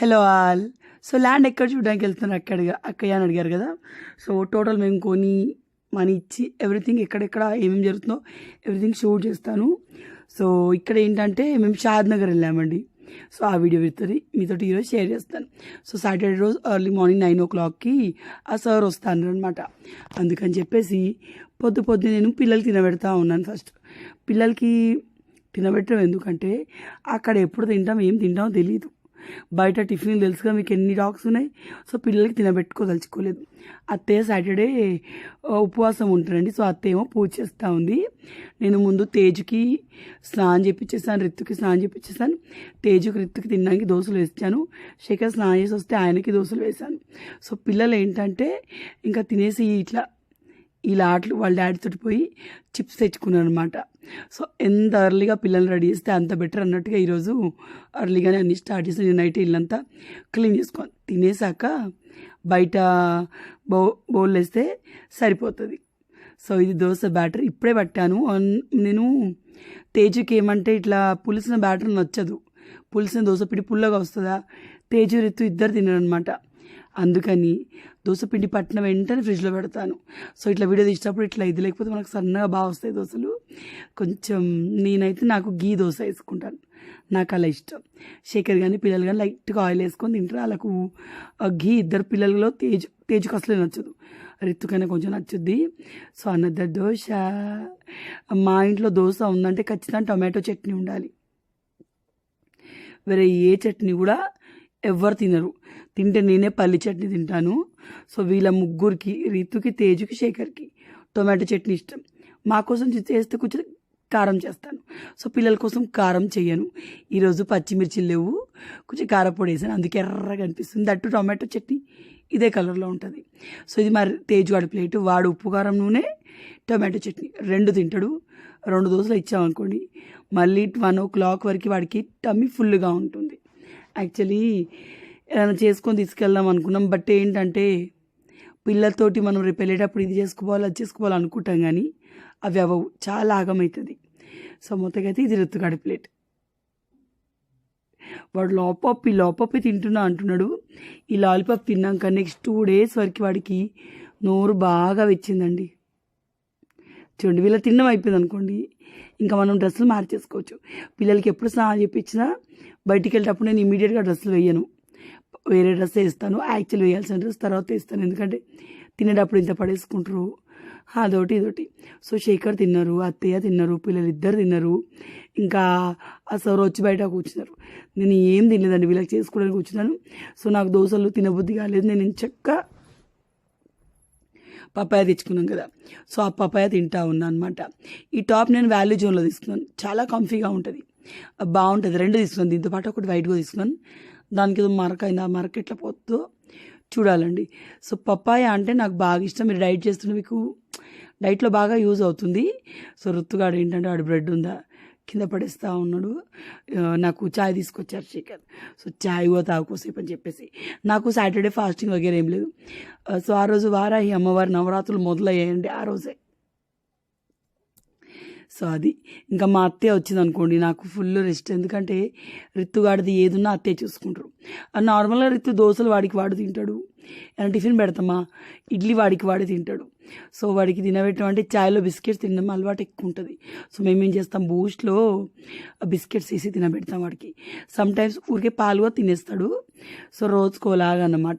Hello all. So land ఎక్కడ చూడడానికి వెళ్తున్నారు? అక్కడ అక్కయ్య అని అడిగారు కదా. సో టోటల్ మేము కొని మనీ ఇచ్చి ఎవ్రీథింగ్ ఎక్కడెక్కడ ఏమేమి జరుగుతుందో ఎవ్రీథింగ్ షూట్ చేస్తాను. సో ఇక్కడ ఏంటంటే మేము షాద్ నగర్ వెళ్ళామండి. సో ఆ వీడియో పెడుతుంది మీతో ఈరోజు షేర్ చేస్తాను. సో సాటర్డే రోజు ఎర్లీ మార్నింగ్ నైన్ ఓ క్లాక్కి ఆ సార్ వస్తాను అనమాట అందుకని చెప్పేసి పొద్దు పొద్దు నేను పిల్లలు తినబెడతా ఉన్నాను ఫస్ట్. పిల్లలకి తినబెట్టడం ఎందుకంటే అక్కడ ఎప్పుడు తింటాం ఏం తింటామో తెలియదు బయట టిఫిన్ తెలుసుగా మీకు ఎన్ని డాగ్స్ ఉన్నాయి? సో పిల్లలకి తినబెట్టుకోదలుచుకోలేదు అత్తయ్య సాటర్డే ఉపవాసం ఉంటారండి సో అత్తయ్య ఏమో పూజ చేస్తూ ఉంది. నేను ముందు తేజుకి స్నానం చేపించేసాను రిత్తుకి స్నానం చేపించేసాను తేజుకి రిత్తుకి తినడానికి దోశలు వేసాను శేఖర్ స్నానం చేసి వస్తే ఆయనకి దోశలు వేసాను సో పిల్లలు ఏంటంటే ఇంకా తినేసి ఇట్లా ఇలా ఆటలు వాళ్ళ డాడీ తోటి పోయి చిప్స్ తెచ్చుకున్నాను అనమాట సో ఎంత అర్లీగా పిల్లల్ని రెడీ చేస్తే అంత బెటర్ అన్నట్టుగా ఈరోజు అర్లీగానే అన్ని స్టార్ట్ చేసి నేను నైట్ ఇల్లంతా క్లీన్ చేసుకొని తినేసాక బయట బౌ బౌల్ వేస్తే సరిపోతుంది. సో ఇది దోశ బ్యాటర్ ఇప్పుడే పట్టాను. నేను తేజుకి ఏమంటే ఇట్లా పులిసిన బ్యాటర్ నచ్చదు. పులిసిన దోశ పిడి పుల్లగా వస్తుందా? తేజు రిత్తు ఇద్దరు తినరనమాట అందుకని దోశ పిండి పట్టిన వెంటనే ఫ్రిడ్జ్లో పెడతాను. సో ఇట్లా వీడియో తీసినప్పుడు ఇట్లా ఇది లేకపోతే మనకు సన్నగా బాగా వస్తాయి దోశలు. కొంచెం నేనైతే నాకు గీ దోశ వేసుకుంటాను. నాకు అలా ఇష్టం. శేఖర్ కానీ పిల్లలు కానీ లైట్గా ఆయిల్ వేసుకొని తింటారు. వాళ్ళకు ఘీ ఇద్దరు పిల్లలలో తేజ్ తేజుకు అసలే నచ్చదు. రిత్తుకైనా కొంచెం నచ్చుద్ది. సో అన్నద్దరు దోశ. మా ఇంట్లో దోశ ఉందంటే ఖచ్చితంగా టొమాటో చట్నీ ఉండాలి. వేరే ఏ చట్నీ కూడా ఎవ్వరు తినరు. తింటే నేనే పల్లి చట్నీ తింటాను. సో వీళ్ళ ముగ్గురికి రీతుకి తేజుకి శేఖర్కి టొమాటో చట్నీ ఇష్టం. మా కోసం చేస్తే కొంచెం కారం చేస్తాను. సో పిల్లల కోసం కారం చేయను ఈరోజు పచ్చిమిర్చి లేవు. కొంచెం కారపొడి వేసాను. అందుకే ఎర్రగా అనిపిస్తుంది. దట్టు టొమాటో చట్నీ ఇదే కలర్లో ఉంటుంది. సో ఇది మరి తేజు వాడి ప్లేట్. వాడు ఉప్పు కారం నూనె టొమాటో చట్నీ. రెండు తింటాడు. రెండు దోశలు ఇచ్చామనుకోండి మళ్ళీ వన్ ఓ క్లాక్ వరకు వాడికి టమ్మి ఫుల్గా ఉంటుంది. యాక్చువల్లీ ఏదైనా చేసుకొని తీసుకెళ్దాం అనుకున్నాం. బట్ ఏంటంటే పిల్లలతోటి మనం రేపు వెళ్ళేటప్పుడు ఇది చేసుకోవాలి అది చేసుకోవాలి అనుకుంటాం కానీ అవి అవ్వవు. చాలా ఆగమవుతుంది సో మొత్తంగా అయితే ఇది రుత్తుగాడి ప్లేట్. వాడు లోపప్పి లోపప్పి తింటున్నా అంటున్నాడు. ఈ లాలీపాప్ తిన్నాక నెక్స్ట్ టూ డేస్ వరకు వాడికి నోరు బాగా వచ్చిందండి. చూడండి వీళ్ళ తిన్నం అయిపోయింది అనుకోండి ఇంకా మనం డ్రెస్సులు మార్చేసుకోవచ్చు. పిల్లలకి ఎప్పుడు స్నానం చేయించినా బయటికి వెళ్ళేటప్పుడు నేను ఇమీడియట్గా డ్రెస్సులు వేయను. వేరే డ్రెస్ వేస్తాను. యాక్చువల్ వేయాల్సిన డ్రెస్ తర్వాత వేస్తాను. ఎందుకంటే తినేటప్పుడు ఇంత పడేసుకుంటారు. అదొకటి ఇదొకటి సో శేఖర్ తిన్నారు అత్తయ్య తిన్నారు పిల్లలు ఇద్దరు తిన్నారు. ఇంకా ఆ సార్ వచ్చి బయట కూర్చున్నారు. నేను ఏం తినలేదండి. వీళ్ళకి చేసుకోవడానికి కూర్చున్నాను. సో నాకు దోశలు తినబుద్ధి కాలేదు. నేను చక్కగా పపాయ తెచ్చుకున్నాం కదా. సో ఆ పపాయ తింటా ఉన్నా అనమాట ఈ టాప్ నేను వాల్యూ జోన్లో తీసుకున్నాను. చాలా కంఫీగా ఉంటుంది. బాగుంటుంది. రెండు తీసుకున్నాను. దీంతో పాటు ఒకటి వైట్గా తీసుకున్నాను. దానికి ఏదో మరక అయింది? ఆ మరక ఎట్లా పోతుందో చూడాలండి. సో పప్పాయ అంటే నాకు బాగా ఇష్టం. మీరు డైట్ చేస్తున్న మీకు డైట్లో బాగా యూజ్ అవుతుంది. సో రుత్తుగాడు ఏంటంటే వాడు బ్రెడ్ ఉందా? కింద పడేస్తూ ఉన్నాడు. నాకు చాయ్ తీసుకొచ్చారు శేఖర్. సో చాయ్ కూడా తాగుకోసేపు అని చెప్పేసి. నాకు సాటర్డే ఫాస్టింగ్ వగేరే ఏం లేదు. సో ఆ రోజు వారాహి అమ్మవారి నవరాత్రులు మొదలయ్యాయండి ఆ రోజే. సో అది. ఇంకా మా అత్తయ్య వచ్చింది అనుకోండి నాకు ఫుల్ రెస్ట్. ఎందుకంటే రిత్తుగాడిది ఏదున్నా అత్తయ్య చూసుకుంటారు. ఆ నార్మల్గా రిత్తు దోశలు వాడికి వాడు తింటాడు. ఏమైనా టిఫిన్ పెడతామా? ఇడ్లీ వాడికి వాడి తింటాడు. సో వాడికి తినబెట్టడం అంటే చాయ్లో బిస్కెట్స్ తినడం అలవాటు ఎక్కువ ఉంటుంది సో మేము ఏం చేస్తాం? బూస్ట్లో బిస్కెట్స్ వేసి తినబెడతాం వాడికి. సమ్టైమ్స్ ఊరికే పాలు కూడా తినేస్తాడు. సో రోజుకోలాగా అన్నమాట.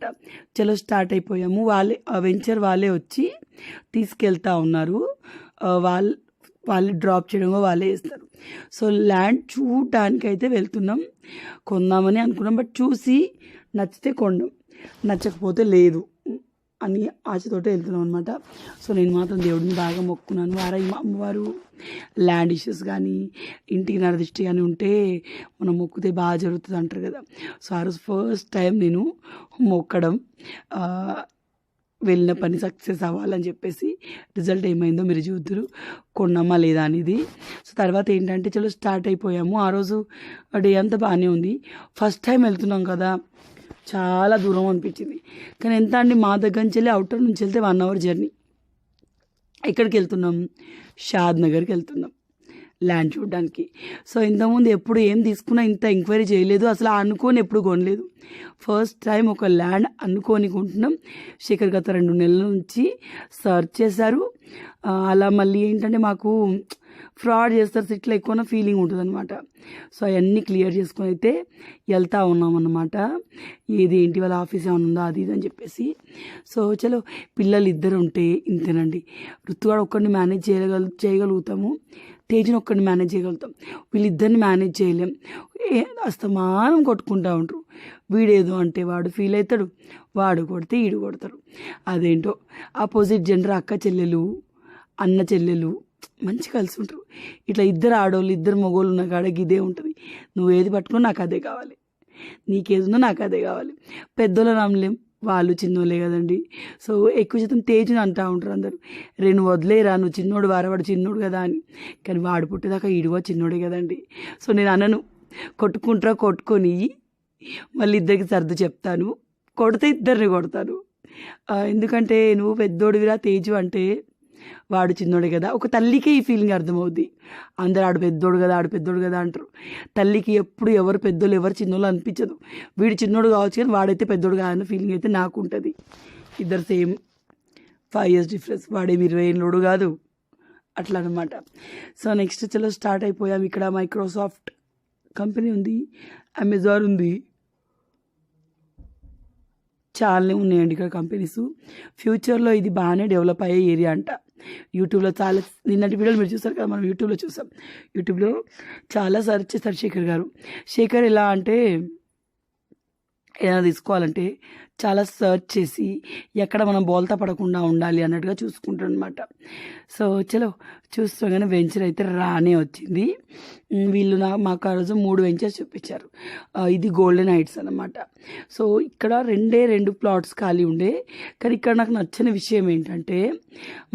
చలో స్టార్ట్ అయిపోయాము. వాళ్ళే వెంచర్ వాళ్ళే వచ్చి తీసుకెళ్తా ఉన్నారు. వాళ్ళు వాళ్ళు డ్రాప్ చేయడం వాళ్ళే వేస్తారు సో ల్యాండ్ చూడటానికి అయితే వెళ్తున్నాం. కొందామని అనుకున్నాం. బట్ చూసి నచ్చితే కొండం. నచ్చకపోతే లేదు అని ఆశతోటే వెళ్తున్నాం అనమాట సో నేను మాత్రం దేవుడిని బాగా మొక్కున్నాను వారై మా అమ్మవారు ల్యాండ్ ఇష్యూస్ కానీ ఇంటికి నరదిష్టి కానీ ఉంటే మనం మొక్కితే బాగా జరుగుతుంది అంటారు కదా. సో ఆ రోజు ఫస్ట్ టైం నేను మొక్కడం వెళ్ళిన పని సక్సెస్ అవ్వాలని చెప్పేసి రిజల్ట్ ఏమైందో మీరు చూద్దరు. కొన్నామా లేదా అనేది. సో తర్వాత ఏంటంటే చలో స్టార్ట్ అయిపోయాము. ఆ రోజు డే అంతా బాగానే ఉంది. ఫస్ట్ టైం వెళ్తున్నాం కదా. చాలా దూరం అనిపించింది. కానీ ఎంత అండి మా దగ్గర నుంచి వెళ్ళి అవుటర్ నుంచి వెళ్తే వన్ అవర్ జర్నీ ఎక్కడికి వెళ్తున్నాం? షాద్ నగర్కి వెళ్తున్నాం. ల్యాండ్ చూడడానికి. సో ఇంతకుముందు ఎప్పుడు ఏం తీసుకున్నా ఇంత ఎంక్వైరీ చేయలేదు. అసలు అనుకోని ఎప్పుడు కొనలేదు. ఫస్ట్ టైం ఒక ల్యాండ్ అనుకోని కొంటున్నాం. శేఖర్ గత రెండు నెలల నుంచి సర్చ్ చేశారు. అలా మళ్ళీ ఏంటంటే మాకు ఫ్రాడ్ చేస్తారు. ఇట్లా ఎక్కువ ఫీలింగ్ ఉంటుంది అనమాట సో అవన్నీ క్లియర్ చేసుకొని అయితే వెళ్తా ఉన్నామన్నమాట. ఏది ఏంటి వాళ్ళ ఆఫీస్ ఏమైనా ఉందా అది ఇది అని చెప్పేసి. సో చలో పిల్లలు ఇద్దరు ఉంటే ఇంతేనండి. ఋతువాడు ఒక్కడిని మేనేజ్ చేయగల చేయగలుగుతాము. తేజ్ని ఒక్కడిని మేనేజ్ చేయగలుగుతాం. వీళ్ళిద్దరిని మేనేజ్ చేయలేం. ఏ అస్తమానం కొట్టుకుంటా ఉంటారు. వీడేదో అంటే వాడు ఫీల్ అవుతాడు వాడు కొడితే ఈడు కొడతాడు. అదేంటో ఆపోజిట్ జెండర్ అక్క చెల్లెలు అన్న చెల్లెలు మంచి కలిసి ఉంటారు. ఇట్లా ఇద్దరు ఆడవాళ్ళు ఇద్దరు మగవాళ్ళు ఉన్న కాడకి ఇదే ఉంటుంది. నువ్వు ఏది పట్టుకుని నాకు అదే కావాలి. నీకేదుందో నాకు అదే కావాలి. పెద్దోళ్ళని నమ్మలేం. వాళ్ళు చిన్నోళ్ళే కదండి. సో ఎక్కువ శాతం తేజుని అంటూ ఉంటారు అందరు. రెండు వదిలేరా నువ్వు చిన్నోడు వారవాడు చిన్నోడు కదా అని. కానీ వాడు పుట్టేదాకా ఈడుగా చిన్నోడే కదండి. సో నేను అనను కొట్టుకుంటారా కొట్టుకొని మళ్ళీ ఇద్దరికి సర్దు చెప్తాను. కొడితే ఇద్దరిని కొడతాను. ఎందుకంటే నువ్వు పెద్దోడివిరా తేజు అంటే వాడు చిన్నోడు కదా ఒక తల్లికే ఈ ఫీలింగ్ అర్థమవుద్ది. అందరు ఆడు పెద్దోడు కదా ఆడు పెద్దోడు కదా అంటారు. తల్లికి ఎప్పుడు ఎవరు పెద్దోళ్ళు ఎవరు చిన్నోళ్ళు అనిపించదు. వీడు చిన్నోడు కావచ్చు కానీ వాడైతే పెద్దోడు కాదన్న ఫీలింగ్ అయితే నాకు ఉంటుంది ఇద్దరు సేమ్ ఫైవ్ ఇయర్స్ డిఫరెన్స్ వాడేమి ఇరవై ఏళ్ళోడు కాదు. అట్లా అనమాట సో నెక్స్ట్ చలో స్టార్ట్ అయిపోయాం. ఇక్కడ మైక్రోసాఫ్ట్ కంపెనీ ఉంది అమెజాన్ ఉంది. చాలానే ఉన్నాయండి ఇక్కడ కంపెనీస్ ఫ్యూచర్లో ఇది బాగానే డెవలప్ అయ్యే ఏరియా అంట. యూట్యూబ్లో చాలా నిన్నటి వీడియోలు మీరు చూసారు కదా మనం యూట్యూబ్లో చూసాం. యూట్యూబ్లో చాలా సెర్చ్ చేస్తారు శేఖర్ గారు. శేఖర్ ఎలా అంటే ఏదైనా తీసుకోవాలంటే చాలా సర్చ్ చేసి ఎక్కడ మనం బోల్తా పడకుండా ఉండాలి అన్నట్టుగా చూసుకుంటాం అనమాట సో చలో చూస్తాగానే వెంచర్ అయితే రానే వచ్చింది. వీళ్ళు నా మాకు ఆ రోజు మూడు వెంచర్స్ చూపించారు. ఇది గోల్డెన్ హైట్స్ అనమాట సో ఇక్కడ రెండే రెండు ప్లాట్స్ ఖాళీ ఉండే. కానీ ఇక్కడ నాకు నచ్చిన విషయం ఏంటంటే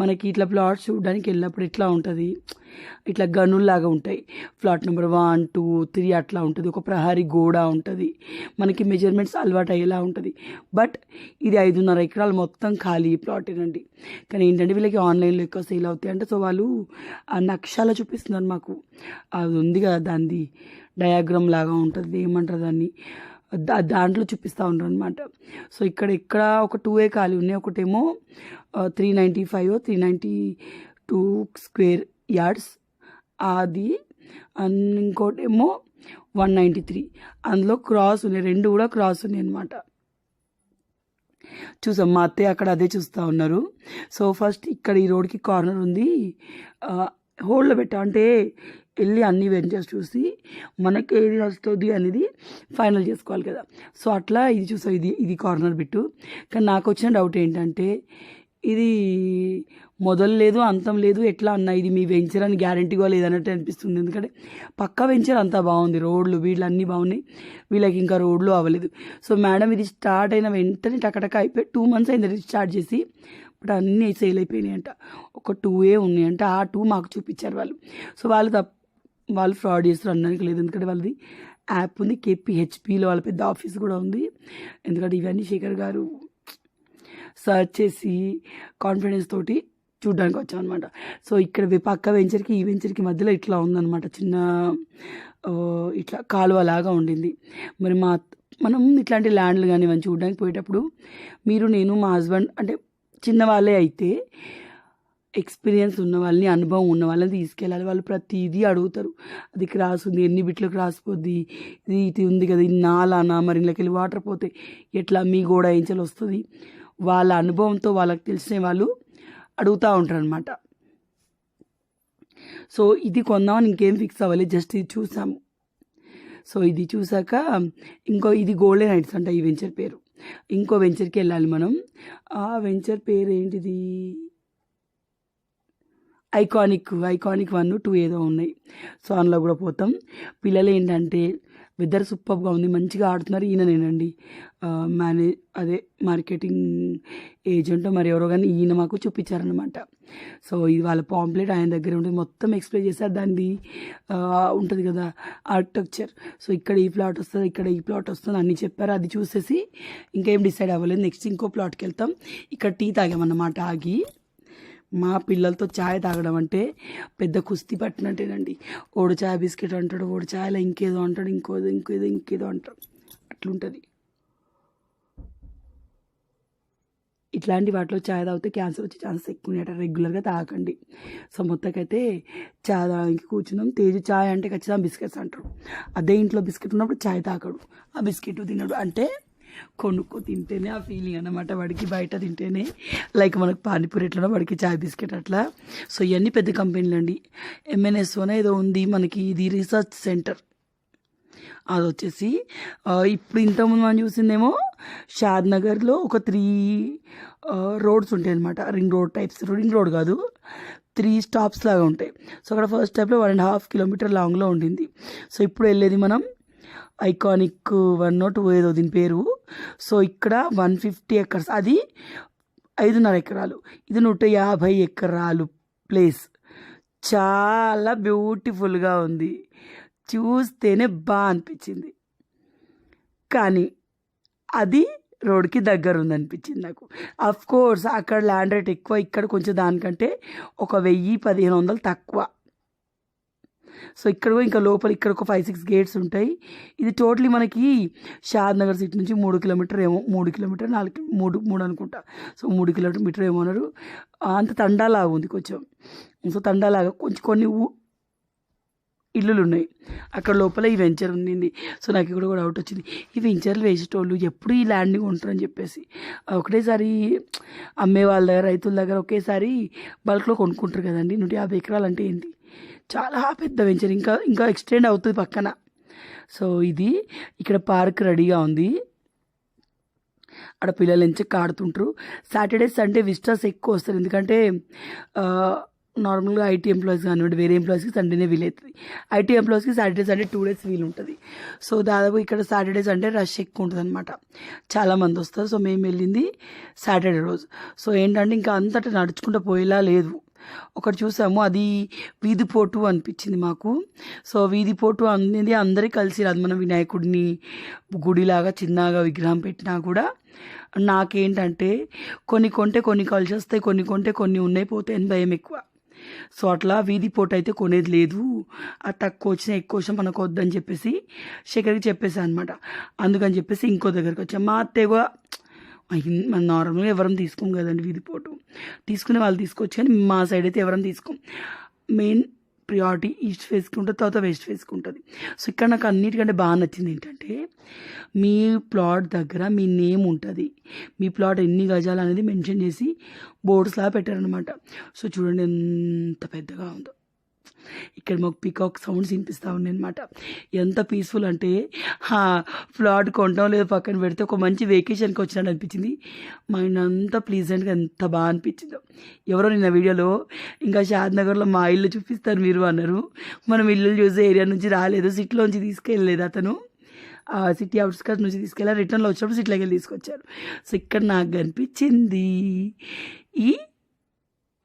మనకి ఇట్లా ప్లాట్స్ చూడడానికి వెళ్ళినప్పుడు ఇట్లా ఉంటుంది? ఇట్లా గనుల్లాగా ఉంటాయి. Plot number one two three అట్లా ఉంటుంది. ఒక ప్రహారీ గోడ ఉంటుంది. మనకి మెజర్మెంట్స్ అలవాటు అయ్యేలా ఉంటుంది. బట్ ఇది ఐదున్నర ఎకరాలు మొత్తం ఖాళీ ప్లాటేనండి కానీ ఏంటంటే వీళ్ళకి ఆన్లైన్లో ఎక్కువ సేల్ అవుతాయి అంటే సో వాళ్ళు ఆ నక్షాల చూపిస్తున్నారు మాకు. అది ఉంది కదా దాన్ని డయాగ్రామ్ లాగా ఉంటుంది ఏమంటారు దాన్ని? దాంట్లో చూపిస్తూ ఉంటారు అనమాట సో ఇక్కడ ఇక్కడ ఒక టూ ఏ ఖాళీ ఉన్నాయి. ఒకటేమో three ninety five three ninety two square yards అది ఇంకోటేమో వన్ నైంటీ త్రీ అందులో క్రాస్ ఉన్నాయి. రెండు కూడా క్రాస్ ఉన్నాయి అనమాట చూసాం మా అత్తయ్య అక్కడ అదే చూస్తూ ఉన్నారు. సో ఫస్ట్ ఇక్కడ ఈ రోడ్కి కార్నర్ ఉంది. హోల్డ్లో పెట్టా. అంటే వెళ్ళి అన్ని వెంచర్స్ చూసి మనకి ఏది నచ్చుతుంది అనేది ఫైనల్ చేసుకోవాలి కదా. సో అట్లా ఇది చూసాం ఇది ఇది కార్నర్ బిట్టు కానీ నాకు వచ్చిన డౌట్ ఏంటంటే ఇది మొదలు లేదు అంతం లేదు ఎట్లా అన్న ఇది మీ వెంచర్ అని గ్యారంటీగా లేదన్నట్టు అనిపిస్తుంది. ఎందుకంటే పక్క వెంచర్ అంతా బాగుంది రోడ్లు వీళ్ళు అన్నీ బాగున్నాయి వీళ్ళకి ఇంకా రోడ్లు అవ్వలేదు. సో మేడం ఇది స్టార్ట్ అయిన వెంటనే టకటక అయిపోయి టూ మంత్స్ అయింది స్టార్ట్ చేసి బట్ అన్నీ సేల్ అయిపోయినాయి అంట ఒక టూ ఏ ఉన్నాయంట ఆ టూ మాకు చూపించారు వాళ్ళు. సో వాళ్ళు తప్ప వాళ్ళు ఫ్రాడ్ చేస్తారు అనడానికి లేదు. ఎందుకంటే వాళ్ళది యాప్ ఉంది కేపీహెచ్పిలో వాళ్ళ పెద్ద ఆఫీస్ కూడా ఉంది. ఎందుకంటే ఇవన్నీ శేఖర్ గారు సర్చ్ చేసి కాన్ఫిడెన్స్ తోటి చూడ్డానికి వచ్చాం అనమాట సో ఇక్కడ పక్క వెంచర్కి ఈ వెంచర్కి మధ్యలో ఇట్లా ఉందన్నమాట. చిన్న ఇట్లా కాలువ లాగా ఉండింది. మరి మా మనం ఇట్లాంటి ల్యాండ్లు కానీ ఇవన్నీ చూడడానికి పోయేటప్పుడు మీరు నేను మా హస్బెండ్ అంటే చిన్నవాళ్ళే అయితే ఎక్స్పీరియన్స్ ఉన్న వాళ్ళని అనుభవం ఉన్న వాళ్ళని తీసుకెళ్ళాలి. వాళ్ళు ప్రతిదీ అడుగుతారు. అది క్రాస్ ఉంది ఎన్ని బిట్లు క్రాస్ పోద్ది ఇది ఇది ఉంది కదా ఇది నాలానా మరి ఇళ్ళకి వెళ్ళి వాటర్ పోతే ఎట్లా మీ గోడ ఏంచలు వస్తుంది? వాళ్ళ అనుభవంతో వాళ్ళకి తెలిసిన వాళ్ళు అడుగుతూ ఉంటారు అనమాట సో ఇది కొందామని ఇంకేం ఫిక్స్ అవ్వాలి జస్ట్ ఇది చూసాము. సో ఇది చూసాక ఇంకో ఇది గోల్డెన్ హైట్స్ అంట ఈ వెంచర్ పేరు. ఇంకో వెంచర్కి వెళ్ళాలి మనం. ఆ వెంచర్ పేరు ఏంటిది? ఐకానిక్ ఐకానిక్ వన్ టూ ఏదో ఉన్నాయి. సో అందులో కూడా పోతాం. పిల్లలు ఏంటంటే వెదర్ సూపర్గా ఉంది. మంచిగా ఆడుతున్నారు. ఈయననేనండి మేనేజ్ అదే మార్కెటింగ్ ఏజెంట్ మరి ఎవరో కానీ ఈయన మాకు చూపించారనమాట సో ఇది వాళ్ళ పాంప్లెట్ ఆయన దగ్గర ఉంటుంది మొత్తం ఎక్స్ప్లెయిన్ చేశారు. దానిది ఉంటుంది కదా ఆర్కిటెక్చర్. సో ఇక్కడ ఈ ప్లాట్ వస్తుంది ఇక్కడ ఈ ప్లాట్ వస్తుంది అన్నీ చెప్పారు. అది చూసేసి ఇంకేం డిసైడ్ అవ్వలేదు. నెక్స్ట్ ఇంకో ప్లాట్కి వెళ్తాం. ఇక్కడ టీ తాగామన్నమాట ఆగి. మా పిల్లలతో ఛాయ్ తాగడం అంటే పెద్ద కుస్తీ పట్టినట్టేనండి. ఓడు ఛాయ్ బిస్కెట్ అంటాడు ఓడి ఛాయ్లో ఇంకేదో అంటాడు ఇంకోదో ఇంకేదో ఇంకేదో అంటాడు. అట్లుంటుంది. ఇట్లాంటి వాటిలో చాయ్ తాగితే క్యాన్సర్ వచ్చే ఛాన్సెస్ ఎక్కువ ఉన్నాయట రెగ్యులర్గా తాగకండి సో మొత్తకైతే చాయ్ తాగడానికి కూర్చున్నాం. తేజు చాయ్ అంటే ఖచ్చితంగా బిస్కెట్స్ అంటాడు. అదే ఇంట్లో బిస్కెట్ ఉన్నప్పుడు చాయ్ తాగడు. ఆ బిస్కెట్ తినడు. అంటే కొనుక్కో తింటేనే ఆ ఫీలింగ్ అన్నమాట. వాడికి బయట తింటేనే లైక్ మనకు పానీపూరి ఎట్లా వాడికి చాయ్ బిస్కెట్ అట్లా. సో ఇవన్నీ పెద్ద కంపెనీలు అండి. ఎంఎన్ఎస్ఓనే ఏదో ఉంది మనకి ఇది రీసెర్చ్ సెంటర్ అది వచ్చేసి ఇప్పుడు ఇంతకుముందు మనం చూసిందేమో షాద్ నగర్లో ఒక త్రీ రోడ్స్ ఉంటాయి అనమాట ring road types ring road కాదు త్రీ స్టాప్స్ లాగా ఉంటాయి. సో అక్కడ ఫస్ట్ స్టాప్లో వన్ అండ్ హాఫ్ కిలోమీటర్ లాంగ్లో ఉండింది. సో ఇప్పుడు వెళ్ళేది మనం ఐకానిక్ వన్ నాట్ ఏదో దీని పేరు. సో ఇక్కడ వన్ ఫిఫ్టీ ఎకర్స్. అది ఐదున్నర ఎకరాలు. ఇది నూట యాభై ఎకరాలు ప్లేస్ చాలా బ్యూటిఫుల్గా ఉంది. చూస్తేనే బాగా అనిపించింది. కానీ అది రోడ్కి దగ్గర ఉందనిపించింది నాకు. అఫ్ కోర్స్ అక్కడ ల్యాండ్ రేట్ ఎక్కువ ఇక్కడ కొంచెం దానికంటే ఒక వెయ్యి పదిహేను వందలు తక్కువ. సో ఇక్కడ కూడా ఇంకా లోపల ఇక్కడ ఒక ఫైవ్ సిక్స్ గేట్స్ ఉంటాయి. ఇది టోటలీ మనకి షాద్ నగర్ సిటీ నుంచి మూడు కిలోమీటర్ ఏమో మూడు కిలోమీటర్ నాలుగు మూడు మూడు అనుకుంటా. సో మూడు కిలోమీటర్ ఏమో అన్నారు. అంత తండాలాగా ఉంది కొంచెం. సో తండాలాగా కొంచెం కొన్ని ఇల్లులు ఉన్నాయి అక్కడ లోపల ఈ వెంచర్ ఉండింది సో నాకు ఇక్కడ కూడా డౌట్ వచ్చింది. ఈ వెంచర్లు వేసేటోళ్ళు ఎప్పుడు ఈ ల్యాండింగ్ ఉంటారని చెప్పేసి. ఒకటేసారి అమ్మే వాళ్ళ దగ్గర రైతుల దగ్గర ఒకేసారి బల్క్లో కొనుక్కుంటారు కదండి. నూట యాభై ఎకరాలు అంటే ఏంటి? చాలా పెద్ద వెంచర్ ఇంకా ఇంకా ఎక్స్టెండ్ అవుతుంది పక్కన. సో ఇది ఇక్కడ పార్క్ రెడీగా ఉంది. ఆడ పిల్లలు ఎంచక్క ఆడుతుంటారు సాటర్డే సండే విజిటర్స్ ఎక్కువ వస్తారు. ఎందుకంటే నార్మల్గా ఐటీ ఎంప్లాయీస్ కానివ్వండి వేరే ఎంప్లాయీస్కి సండేనే వీలవుతుంది ఐటీ ఎంప్లాయీస్కి సాటర్డే సండే టూ డేస్ వీలు ఉంటుంది సో దాదాపు ఇక్కడ సాటర్డే సండే రష్ ఎక్కువ ఉంటుంది అనమాట చాలామంది వస్తారు. సో మేము వెళ్ళింది సాటర్డే రోజు. సో ఏంటంటే ఇంకా అంతటా నడుచుకుంటూ పోయేలా లేదు. ఒకటి చూసాము అది వీధిపోటు అనిపించింది మాకు. సో వీధిపోటు అనేది అందరికీ కలిసి రాదు మన వినాయకుడిని గుడిలాగా చిన్నగా విగ్రహం పెట్టినా కూడా నాకేంటంటే కొన్ని కొంటే కొన్ని కలిసి వస్తాయి కొన్ని కొంటే కొన్ని ఉన్నాయి పోతాయి అని భయం ఎక్కువ. సో అట్లా వీధి పోటు అయితే కొనేది లేదు. అది తక్కువ వచ్చిన ఎక్కువ వచ్చిన మనకు వద్దని చెప్పేసి శేఖర్కి చెప్పేసాను అనమాట అందుకని చెప్పేసి ఇంకో దగ్గరికి వచ్చాం. మా అత్తయ్య కూడా మన నార్మల్గా ఎవరం తీసుకోం కదండి వీధిపోటు తీసుకునే వాళ్ళు తీసుకోవచ్చు కానీ మా సైడ్ అయితే ఎవరం తీసుకోం. మెయిన్ ప్రియారిటీ ఈస్ట్ ఫేస్కి ఉంటుంది తర్వాత వెస్ట్ ఫేస్కి ఉంటుంది. సో ఇక్కడ నాకు అన్నిటికంటే బాగా నచ్చింది ఏంటంటే మీ ప్లాట్ దగ్గర మీ నేమ్ ఉంటుంది. మీ ప్లాట్ ఎన్ని గజాలు అనేది మెన్షన్ చేసి బోర్డ్స్లా పెట్టారనమాట సో చూడండి ఎంత పెద్దగా ఉందో. ఇక్కడ మాకు పీకాక్ సౌండ్స్ వినిపిస్తూ ఉన్నాయి అనమాట ఎంత పీస్ఫుల్ అంటే ఫ్లాట్ కొంటాం లేదో పక్కన పెడితే ఒక మంచి వెకేషన్కి వచ్చినట్టు అనిపించింది. మైండ్ అంతా ప్లీజెంట్గా ఎంత బాగా అనిపించిందో. ఎవరో నిన్న వీడియోలో ఇంకా షాద్ నగర్లో మా ఇల్లు చూపిస్తారు మీరు అన్నారు. మనం ఇల్లు చూసే ఏరియా నుంచి రాలేదు సిటీలోంచి తీసుకెళ్ళలేదు అతను. ఆ సిటీ అవుట్స్కట్ నుంచి తీసుకెళ్ళారు రిటర్న్లో వచ్చినప్పుడు సిటీలోకి వెళ్ళి తీసుకొచ్చారు. సో ఇక్కడ నాకు కనిపించింది ఈ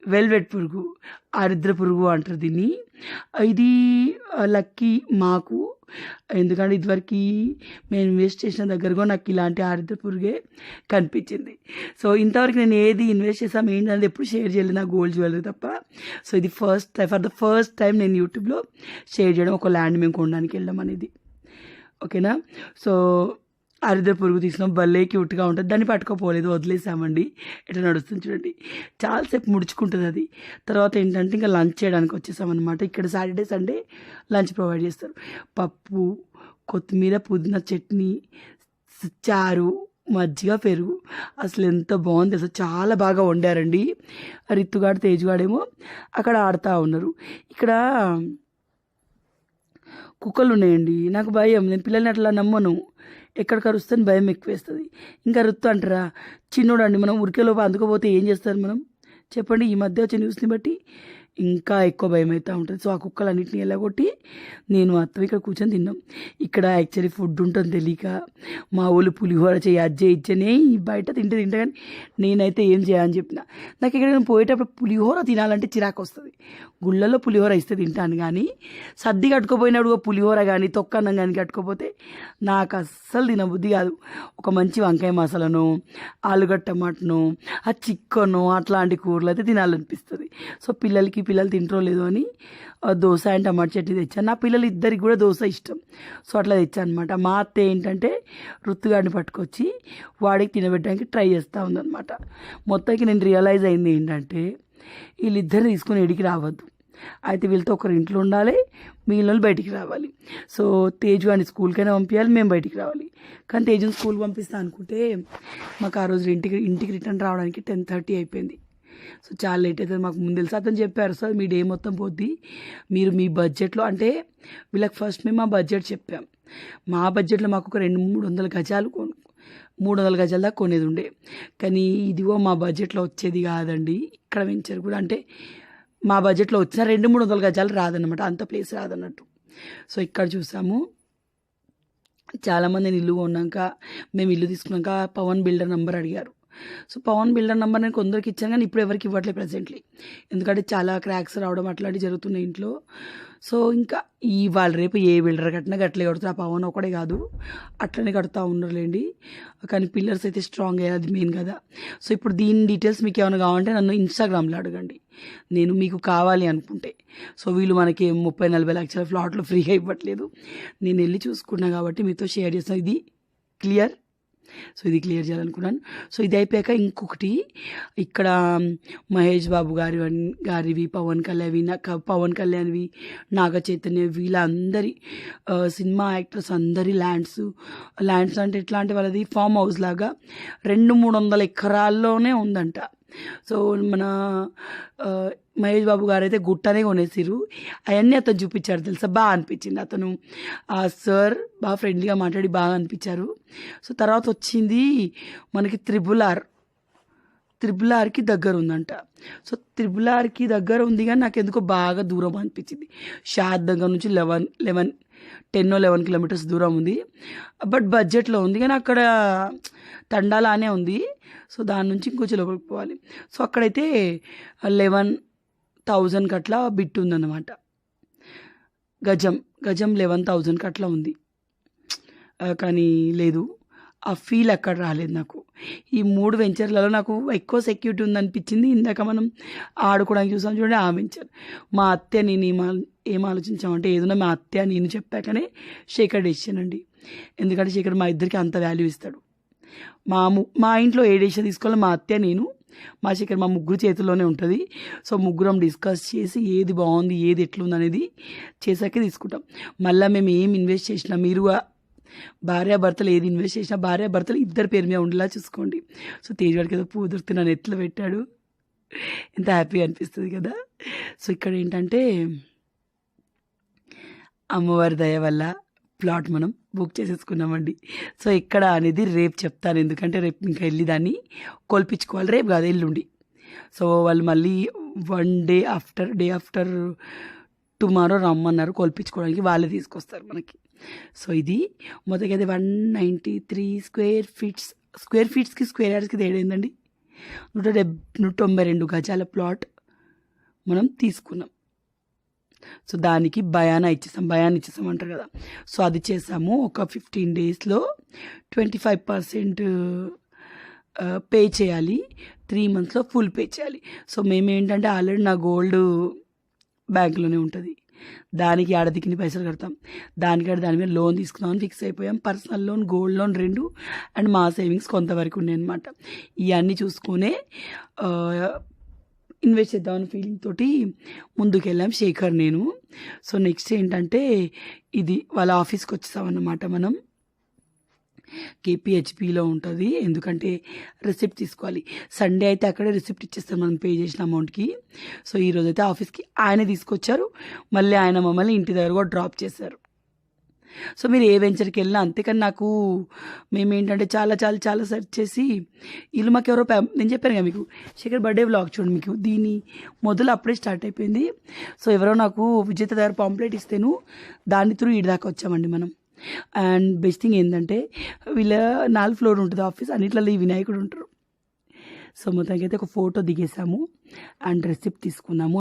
వెల్వెట్ పురుగు ఆరిద్ర పురుగు అంటారు దీన్ని. ఇది లక్కీ మాకు. ఎందుకంటే ఇదివరకు మేము ఇన్వెస్ట్ చేసిన దగ్గర కూడా నాకు ఇలాంటి ఆరిద్ర పురుగే కనిపించింది. సో ఇంతవరకు నేను ఏది ఇన్వెస్ట్ చేసాం ఏంటనేది ఎప్పుడు షేర్ చేయలేదు. నా గోల్డ్ జ్యువెలరీ తప్ప. సో ఇది first time for the first time నేను యూట్యూబ్లో షేర్ చేయడం ఒక ల్యాండ్ మేము కొనడానికి వెళ్ళడం అనేది. ఓకేనా సో అరిద పురుగు తీసినాం భలే క్యూట్గా ఉంటుంది. దాన్ని పట్టుకోపోలేదు వదిలేసామండి. ఇట్లా నడుస్తుంది చూడండి. చాలాసేపు ముడుచుకుంటుంది అది. తర్వాత ఏంటంటే ఇంకా లంచ్ చేయడానికి వచ్చేసామన్నమాట. ఇక్కడ సాటర్డే సండే లంచ్ ప్రొవైడ్ చేస్తారు. పప్పు కొత్తిమీర పుదీనా చట్నీ చారు మజ్జిగ పెరుగు. అసలు ఎంత బాగుంది. అసలు చాలా బాగా వండారండి. రిత్తుగాడు తేజుగాడేమో అక్కడ ఆడుతూ ఉన్నారు. ఇక్కడ కుక్కలు ఉన్నాయండి నాకు భయం. నేను పిల్లల్ని అట్లా నమ్మను. ఎక్కడ కరుస్తాను భయం ఎక్కువ వేస్తుంది ఇంకా రుత్తు అంటారా? చిన్నోడు అండి మనం ఉరికేలోపు అందుకోపోతే ఏం చేస్తారు మనం? చెప్పండి. ఈ మధ్య వచ్చే న్యూస్ని బట్టి ఇంకా ఎక్కువ భయం అవుతూ ఉంటుంది. సో ఆ కుక్కలన్నింటినీ వెళ్ళగొట్టి నేను అత్తం ఇక్కడ కూర్చొని తిన్నాం. ఇక్కడ యాక్చువల్లీ ఫుడ్ ఉంటుంది తెలియక మా ఊళ్ళు పులిహోర చేయి అజ్జే ఇచ్చనే బయట తింటే తింటా కానీ నేనైతే ఏం చేయాలని చెప్పిన. నాకు ఇక్కడ నేను పోయేటప్పుడు పులిహోర తినాలంటే చిరాకు వస్తుంది. గుళ్ళల్లో పులిహోర ఇస్తే తింటాను కానీ సర్ది కట్టుకోపోయినప్పుడు పులిహోర కానీ తొక్కన్నం కానీ కట్టుకోపోతే నాకు అస్సలు తినబుద్ధి కాదు. ఒక మంచి వంకాయ మసాలను ఆలుగడ్డ టమాటను ఆ చిక్కను అట్లాంటి కూరలు అయితే తినాలనిపిస్తుంది. సో పిల్లలకి పిల్లలు తింటరో లేదో అని ఆ, దోశ అండ్ టమాటా చట్నీ తెచ్చాను. నా పిల్లలు ఇద్దరికి కూడా దోశ ఇష్టం. సో అట్లా తెచ్చాను అనమాట మా అత్త ఏంటంటే రుత్తుగాడిని పట్టుకొచ్చి వాడికి తినబెట్టడానికి ట్రై చేస్తూ ఉందన్నమాట. మొత్తానికి నేను రియలైజ్ అయింది ఏంటంటే వీళ్ళిద్దరు తీసుకొని ఎడికి రావద్దు. అయితే వీళ్ళతో ఒకరు ఇంట్లో ఉండాలి మిగిలిన వాళ్ళు బయటికి రావాలి. సో తేజు అని స్కూల్కైనా పంపించాలి మేము బయటికి రావాలి. కానీ తేజుని స్కూల్ పంపిస్తా అనుకుంటే మాకు ఆ రోజు ఇంటికి ఇంటికి రిటర్న్ రావడానికి టెన్ థర్టీ అయిపోయింది. సో చాలా లేట్ అవుతుంది. మాకు ముందు తెలుసు. అతను చెప్పారు సార్ మీ డే మొత్తం పోద్ది. మీరు మీ బడ్జెట్లో అంటే వీళ్ళకి ఫస్ట్ మేము మా బడ్జెట్ చెప్పాం. మా బడ్జెట్లో మాకు ఒక రెండు మూడు వందల గజాలు కొను మూడు వందల గజాల దాకా కొనేది ఉండే. కానీ ఇదిగో మా బడ్జెట్లో వచ్చేది కాదండి. ఇక్కడ వెంచర్ కూడా అంటే మా బడ్జెట్లో వచ్చిన రెండు మూడు వందల గజాలు రాదన్నమాట. అంత ప్లేస్ రాదన్నట్టు. సో ఇక్కడ చూసాము. చాలామంది ఇల్లు కొన్నాక మేము ఇల్లు తీసుకున్నాక పవన్ బిల్డర్ నెంబర్ అడిగారు. సో పవన్ బిల్డర్ నెంబర్ నేను కొందరికి ఇచ్చాను కానీ ఇప్పుడు ఎవరికి ఇవ్వట్లేదు ప్రజెంట్లీ ఎందుకంటే చాలా క్రాక్స్ రావడం అట్లాంటివి జరుగుతున్నాయి ఇంట్లో. సో ఇంకా ఈ వాళ్ళు రేపు ఏ బిల్డర్ కట్టినా గట్లే కడుతున్నారు. ఆ పవన్ ఒకడే కాదు. అట్లనే కడుతూ ఉండరులేండి కానీ పిల్లర్స్ అయితే స్ట్రాంగ్ అయ్యేది మెయిన్ కదా. సో ఇప్పుడు దీని డీటెయిల్స్ మీకు ఏమైనా కావాలంటే నన్ను ఇన్స్టాగ్రామ్లో అడగండి. నేను మీకు కావాలి అనుకుంటే. సో వీళ్ళు మనకి ముప్పై నలభై లక్షల ఫ్లాట్లు ఫ్రీగా ఇవ్వట్లేదు. నేను వెళ్ళి చూసుకున్నా కాబట్టి మీతో షేర్ చేస్తాను. ఇది క్లియర్ సో ఇది క్లియర్ చేయాలనుకున్నాను. సో ఇది అయిపోయాక ఇంకొకటి ఇక్కడ మహేష్ బాబు గారి గారివి పవన్ కళ్యాణ్వి నాకు పవన్ కళ్యాణ్వి నాగ చైతన్య వీళ్ళందరి సినిమా యాక్టర్స్ అందరి ల్యాండ్స్ ల్యాండ్స్ అంటే ఎట్లా అంటే వాళ్ళది ఫామ్ హౌస్ లాగా రెండు మూడు వందల ఎకరాల్లోనే ఉందంట. సో మన మహేష్ బాబు గారు అయితే గుట్టనే కొనేసిరు అవన్నీ అతను చూపించారు తెలుసా? బాగా అనిపించింది. అతను ఆ సార్ బాగా ఫ్రెండ్లీగా మాట్లాడి బాగా అనిపించారు. సో తర్వాత వచ్చింది మనకి త్రిబుల్ ఆర్. త్రిబుల్ ఆర్కి దగ్గర ఉందంట. సో త్రిబుల్ ఆర్కి దగ్గర ఉంది కానీ నాకు ఎందుకో బాగా దూరం అనిపించింది. షాద్ దగ్గర నుంచి eleven eleven ten eleven kilometres దూరం ఉంది. బట్ బడ్జెట్లో ఉంది కానీ అక్కడ తండాలానే ఉంది. సో దాని నుంచి ఇంకొంచెం లోపలికి పోవాలి సో అక్కడైతే లెవెన్ థౌజండ్కి అట్లా బిట్ ఉందన్నమాట. గజం గజం లెవెన్ థౌజండ్కి అట్లా ఉంది. కానీ లేదు. ఆ ఫీల్ అక్కడ రాలేదు నాకు. ఈ మూడు వెంచర్లలో నాకు ఎక్కువ సెక్యూరిటీ ఉందనిపించింది. ఇందాక మనం ఆడుకోవడానికి చూసాం చూడండి ఆ వెంచర్ మా అత్త నేను ఏం ఏం ఆలోచించామంటే ఏదైనా మా అత్త నేను చెప్పాకనే శేఖర్ డెసిషన్ అండి. ఎందుకంటే శేఖర్ మా ఇద్దరికి అంత వాల్యూ ఇస్తాడు. మా మా ఇంట్లో ఏ డెసిషన్ తీసుకోవాలి మా అత్తే నేను మా శేఖర్ మా ముగ్గురు చేతుల్లోనే ఉంటుంది. సో ముగ్గురం డిస్కస్ చేసి ఏది బాగుంది ఏది ఎట్లుంది అనేది చేశాకే తీసుకుంటాం. మళ్ళీ మేము ఏం ఇన్వెస్ట్ చేసినా మీరు భార్యాభర్తలు ఏది ఇన్వెస్ట్ చేసినా భార్యాభర్తలు ఇద్దరు పేరు మీద ఉండేలా చూసుకోండి. సో తేజవాడికి ఏదో పువ్వు నన్ను ఎట్లా పెట్టాడు. ఎంత హ్యాపీగా అనిపిస్తుంది కదా. సో ఇక్కడ ఏంటంటే అమ్మవారి దయ వల్ల ప్లాట్ మనం బుక్ చేసేసుకున్నామండి. సో ఎక్కడ అనేది రేపు చెప్తాను. ఎందుకంటే రేపు ఇంకా వెళ్ళి దాన్ని కోల్పించుకోవాలి. రేపు కాదు ఎల్లుండి. సో వాళ్ళు మళ్ళీ one day after day after tomorrow రమ్మన్నారు కోల్పించుకోవడానికి. వాళ్ళే తీసుకొస్తారు మనకి. సో ఇది మొదటికి అది one ninety three square feets square ఫీట్స్కి square యార్డ్స్కి తేడైందండి నూట డెబ్ నూట తొంభై రెండు గజాల ప్లాట్ మనం తీసుకున్నాం. సో దానికి భయానా ఇచ్చేసాం భయాన్ని ఇచ్చేసాం అంటారు కదా. సో అది చేసాము. ఒక ఫిఫ్టీన్ డేస్లో ట్వంటీ ఫైవ్ పర్సెంట్ పే చేయాలి. త్రీ మంత్స్లో ఫుల్ పే చేయాలి. సో మేము ఏంటంటే ఆల్రెడీ నా గోల్డ్ బ్యాంకులోనే ఉంటుంది. దానికి ఆడదికిని పైసలు కడతాం. దానికంటే దాని మీద లోన్ తీసుకుందామని ఫిక్స్ అయిపోయాం. పర్సనల్ లోన్ గోల్డ్ లోన్ రెండు అండ్ మా సేవింగ్స్ కొంతవరకు ఉన్నాయి అనమాట ఇవన్నీ చూసుకునే ఇన్వెస్ట్ చేద్దామని ఫీలింగ్ తోటి ముందుకు వెళ్ళాం శేఖర్ నేను. సో నెక్స్ట్ ఏంటంటే ఇది వాళ్ళ ఆఫీస్కి వచ్చేసామన్నమాట మనం. కేపీహెచ్పిలో ఉంటుంది. ఎందుకంటే రిసిప్ట్ తీసుకోవాలి. సండే అయితే అక్కడే రిసిప్ట్ ఇచ్చేస్తారు మనం పే చేసిన అమౌంట్కి సో ఈరోజు అయితే ఆఫీస్కి ఆయన తీసుకొచ్చారు. మళ్ళీ ఆయన మమ్మల్ని ఇంటి దగ్గర కూడా డ్రాప్ చేశారు. సో మీరు ఏ వెంచర్కి వెళ్ళినా అంతేకాని నాకు మేము ఏంటంటే చాలా చాలా చాలా సెర్చ్ చేసి ఇల్లు మాకు ఎవరో నేను చెప్పాను కదా మీకు శేఖర్ బర్త్డే వ్లాగ్ చూడండి మీకు. దీని మొదలు అప్పుడే స్టార్ట్ అయిపోయింది. సో ఎవరో నాకు విజేత దగ్గర పాంప్లెట్ ఇస్తేను దాని త్రూ ఇటు దాకా వచ్చామండి మనం. అండ్ బెస్ట్ థింగ్ ఏంటంటే వీళ్ళ నాలుగు ఫ్లోర్ ఉంటుంది ఆఫీస్ అన్నిట్లలో ఈ వినాయకుడు ఉంటారు. సో మొత్తానికి అయితే ఒక ఫోటో దిగేసాము అండ్ రెసిప్ట్ తీసుకున్నాము.